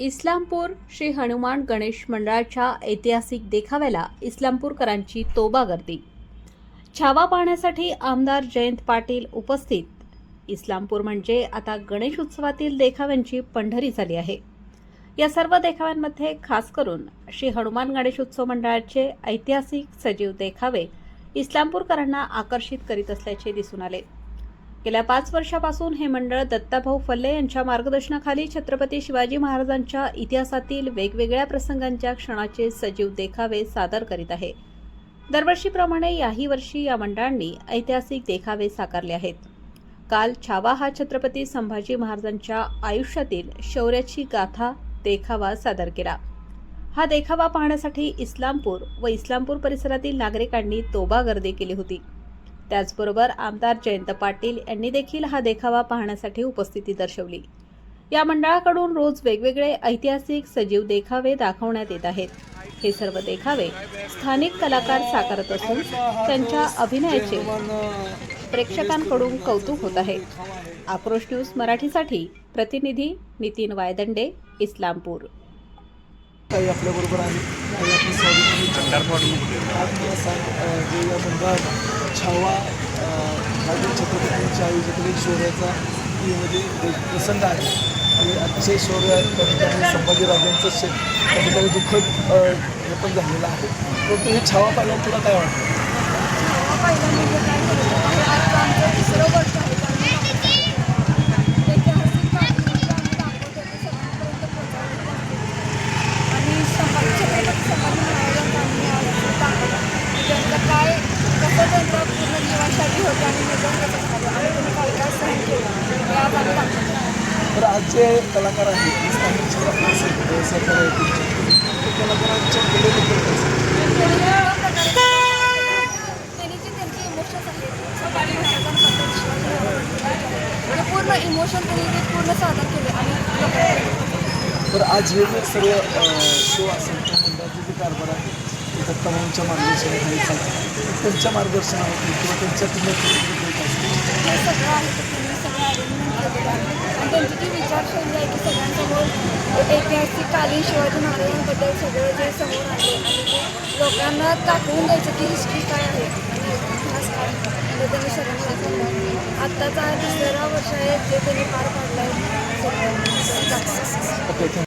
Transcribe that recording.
इस्लामपूर श्री हनुमान गणेश मंडळाच्या ऐतिहासिक देखाव्याला इस्लामपूरकरांची तोबा गर्दी. छावा पाहण्यासाठी आमदार जयंत पाटील उपस्थित. इस्लामपूर म्हणजे आता गणेश उत्सवातील देखाव्यांची पंढरी झाली आहे. या सर्व देखाव्यांमध्ये खास करून श्री हनुमान गणेश उत्सव मंडळाचे ऐतिहासिक सजीव देखावे इस्लामपूरकरांना आकर्षित करीत असल्याचे दिसून आले. गेल्या पाच वर्षापासून हे मंडळ दत्ताभाऊ फल्ले यांच्या मार्गदर्शनाखाली छत्रपती शिवाजी महाराजांच्या इतिहासातील वेगवेगळ्या प्रसंगांच्या क्षणाचे सजीव देखावे सादर करीत आहे. दरवर्षीप्रमाणे याही वर्षी या मंडळांनी ऐतिहासिक देखावे साकारले आहेत. काल छावा हा छत्रपती संभाजी महाराजांच्या आयुष्यातील शौर्याची गाथा देखावा सादर केला. हा देखावा पाहण्यासाठी इस्लामपूर व इस्लामपूर परिसरातील नागरिकांनी तोबा गर्दी केली होती. त्याचबरोबर आमदार जयंत पाटील यांनी देखील हा देखावा पाहण्यासाठी उपस्थिती दर्शवली. या मंडळाकडून रोज वेगवेगळे ऐतिहासिक सजीव देखावे दाखवण्यात येत आहेत. हे सर्व देखावे स्थानिक कलाकार साकारत असून त्यांच्या अभिनयाचे प्रेक्षकांकडून कौतुक होत आहे. आक्रोश न्यूज मराठीसाठी प्रतिनिधी नितीन वायदंडे इस्लामपूर. काही आपल्याबरोबर आहे. छावा अ, छत्रपतींच्या आयुष्यातील म्हणजे एक शौर्याचा म्हणजे प्रसंग आहे. आणि अतिशय शौर्य आहे. त्या ठिकाणी संभाजीराजांचं शे त्या ठिकाणी दुःखद पण झालेलं आहे. परंतु हे छावा पाहिल्यावर तुला काय वाटतं पहिलं म्हणजे काय झालं आज आमचं तिसरं वर्ष आहे त्यामुळे ऐतिहासिक बातमी आम्ही दाखवतो ते सगळ्यांपर्यंत पोहोचवतो आणि संभाजी छत्रपती संभाजी महाराजांचा आम्ही आज दाखवला त्यांचं काय कसं त्यांचं पूर्ण जीवनशैली होती आणि निधन कसं झालं आणि त्यांनी काय काय सहन केलं हे आज आम्ही दाखवतो तर आज जे कलाकार आहेत जे स्थानिक क्षेत्रातले सर- सरकार आहे तुमचे ते कलाकारांच्या कलेबद्दल काय सांगता? त्यांनी जे त्यांचे इमोशन्स आहेत संभाजी महाराजांबद्दल शिवाजी महाराजांबद्दल ते पूर्ण इमोशन त्यांनी ते पूर्ण सादर केले आणि तर आज हे जे सर्व शो असेल त्या मंडळाचे जे कारभार आहे ते दत्ताभाऊंच्या मार्गदर्शनाखाली चालतात. त्यांच्या मार्गदर्शनावरती किंवा त्यांच्या तुम्ही सगळं आहे आणि त्यांची जी विचारशैली आहे की सगळ्यांसमोर ऐतिहासिककालीन शिवाजी महाराजांबद्दल सगळं जे समोर आले आणि ते लोकांना दाखवून द्यायचं की हिस्ट्री काय आहे आणि इतिहास काय आहे त्यांनी सगळ्यांना दाखवलं आत्ताचा हा तिसरा वर्ष आहे जे त्यांनी पार पाडलं आहे